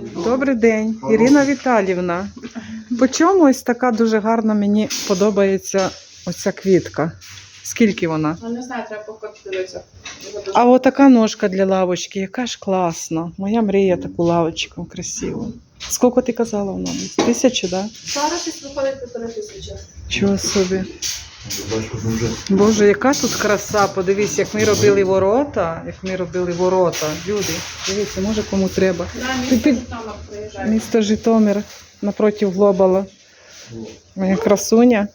Добрий день, Ірина Віталівна. По чому ось така дуже гарна мені подобається оця квітка? Скільки вона? Ну, не знаю, треба покоптилися. А отака ножка для лавочки, яка ж класна. Моя мрія таку лавочку красиву. Скільки ти казала вона? Тисячу, так? Да? Зараз виходить півтори тисячі. Чого собі? Боже, яка тут краса. Подивись, як ми робили ворота. Як ми робили ворота. Люди, дивіться, може кому треба. Да, місто Житомир. Місто Житомир напроти Глобала. Моя красуня.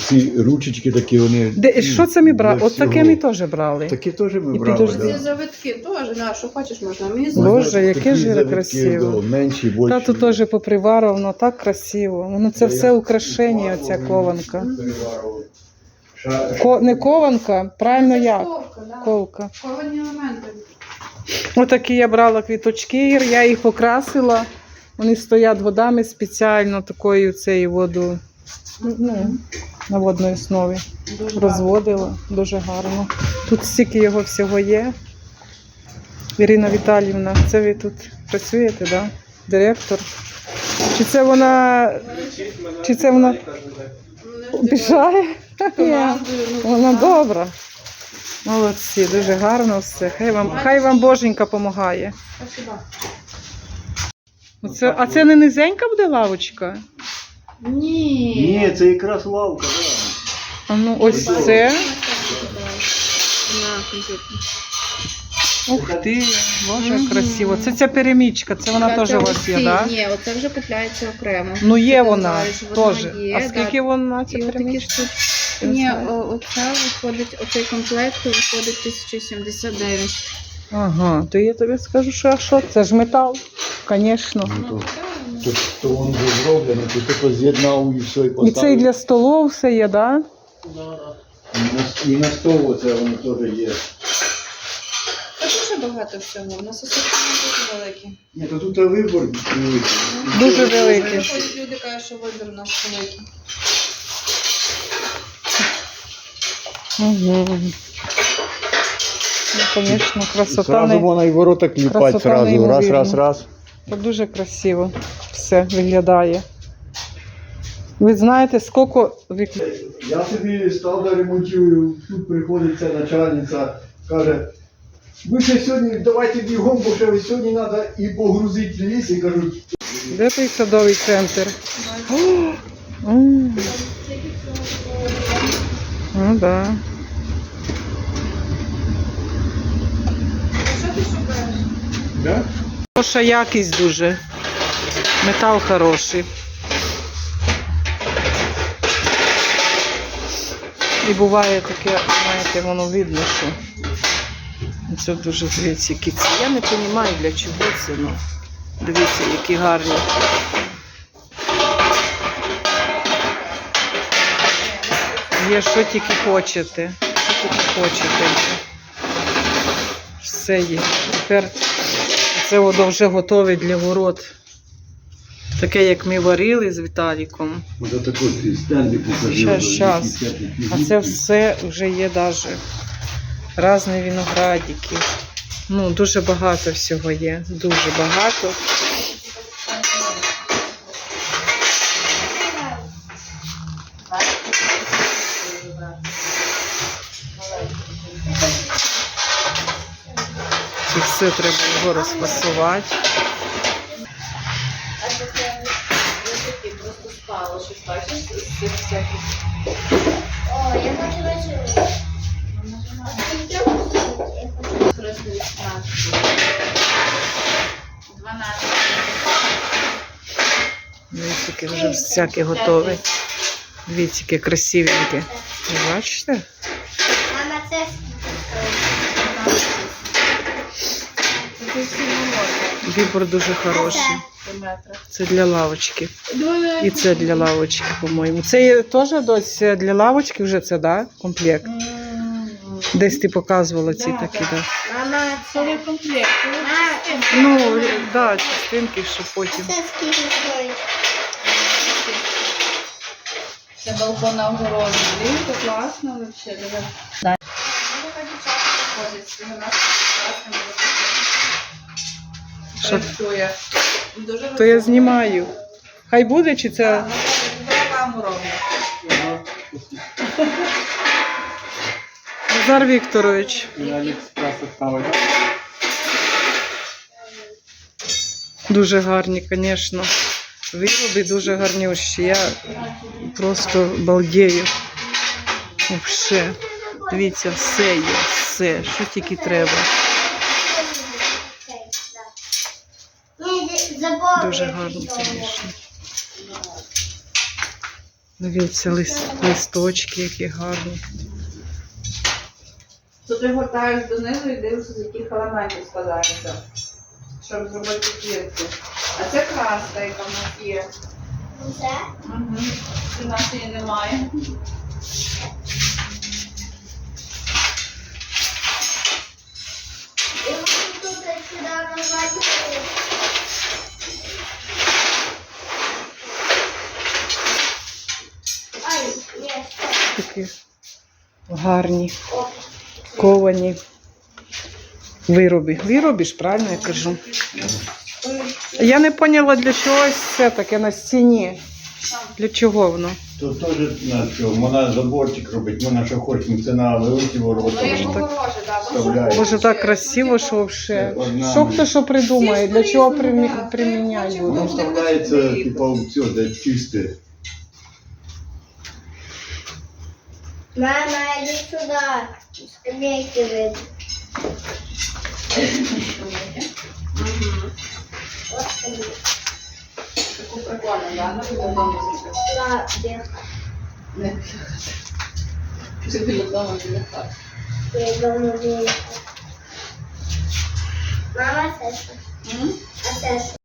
Ці ручечки такі, вони. Де, що це ми брали? От таке ми теж брали. Такі теж ми І брали. підожди. Ці Да. завитки теж, да, що хочеш можна. Мені Боже, яке ж завитки, красиво. да, Менші, більші. Тату теж поприварено, так красиво. Воно це все я украшення, оця кованка. Ша- Ко, не кованка, правильно як? Ковка, да. Ковка. Ковані елементи. Отакі я брала квіточки, я їх покрасила. Вони стоять водами спеціально такою цією воду ну, на водній основі. Дуже Розводила дуже гарно. Тут стільки його всього є. Ірина Віталіївна, це ви тут працюєте. Да? Директор? Чи це вона. Чи це вона обіжає? Вона добра. Молодці, дуже гарно все. Хай вам, хай вам Боженька допомагає. Оце, а це не низенька буде лавочка? Ні. Ні, це якраз лавка, так. А ну ось це. На комп'ютер. Ух ти, боже, красиво. Це ця перемічка, це вона теж у вас є, так? Да? Ні, оце вже купляється окремо. Ну є Ти вона знаєш, вона теж. є, А да. скільки вона ця І отакі перемічка? штуки. Я не Ні, знаю. о- оце виходить, оцей комплект виходить 1079. Ага, то я тобі скажу, що а що? Це ж метал, звісно. Ну, то, то, то воно вже зроблено, то тільки з'єднав і все, і І це і для столу все є, так? Да? І на, і на столу це воно теж є. Та дуже багато всього. У нас асортимент дуже великий. Ні, то тут вибір великий. Дуже великий. Ось люди кажуть, що вибір у нас великий. Угу. Ну, звісно, красота. Сразу Не... вона і ворота кліпать красота сразу. Раз, неймовірна. раз, раз. Це дуже красиво все виглядає. Ви знаєте, скільки Я собі став да ремонтую, тут приходить ця начальниця, каже, ви ще сьогодні давайте бігом, бо ще сьогодні треба і погрузити ліс, і кажуть, Де той садовий центр? О. Ну да. Що ти шукаєш? да? Хороша якість дуже. Метал хороший. І буває таке, знаєте, воно видно, що це дуже дивіться, які. Я не розумію, для чого це, ну. Дивіться, які гарні. Є що тільки хочете. Що тільки хочете. Все є. Тепер це воно вже готове для ворот. Таке, як ми варили з Віталіком. Ось такий стенди покажи. Щас, щас. А це все вже є навіть різні виноградики. Ну, дуже багато всього є. Дуже багато. Це все треба його розфасувати. Просто спало, щось бачиш з цих. О, я хочу вечерю. Просто 18. 12. Дивіться, яке вже. Дивіться, яке красивеньке. Ви бачите? Мама, це молоді. Вибор дуже хороший. Це для лавочки. І це для лавочки, по-моєму. Це є теж дось для лавочки вже це, да? Комплект. Десь ти показувала ці Да, такі, да. це. комплект. Ну, да, частинки, що потім. Це скільки стоїть? Це балкон на огороді. Дивіться, класно вообще. Диви. Да. Ну, така дівчатка приходить, 90 Що? працює. Дуже То я знімаю. Хай буде, чи це. Рекламу роблю. Назар Вікторович. Дуже гарні, звісно. Вироби дуже гарнющі. Я просто балдею. Вообще. Дивіться, все є, все, що тільки треба. Дуже гарно, звісно. Дивіться, лист, листочки, які гарні. Тут ти гортаєш донизу і дивишся, з яких елементів складається, щоб зробити квітку. А це краска, яка в нас є. Це? Угу. У нас її немає. Такі гарні, ковані вироби. Вироби ж, правильно я кажу. Я не поняла, для чогось це таке на стіні. Для чого воно? То теж на що, вона заборчик робить, вона що хочемо, це на великі ворота. Ну, так. Боже, так красиво, що вже. Що хто що придумає, для чого примі- приміняти Воно буде. вставляється, типа, в цю, де чисте. Мама, иди сюда. Скамейки. Вот скамейки. Таку прикольну, да? На біля дому. Да, где? Не. Чи біля дому, біля хати. Я давно не. Мама, Саша. М? А Саша?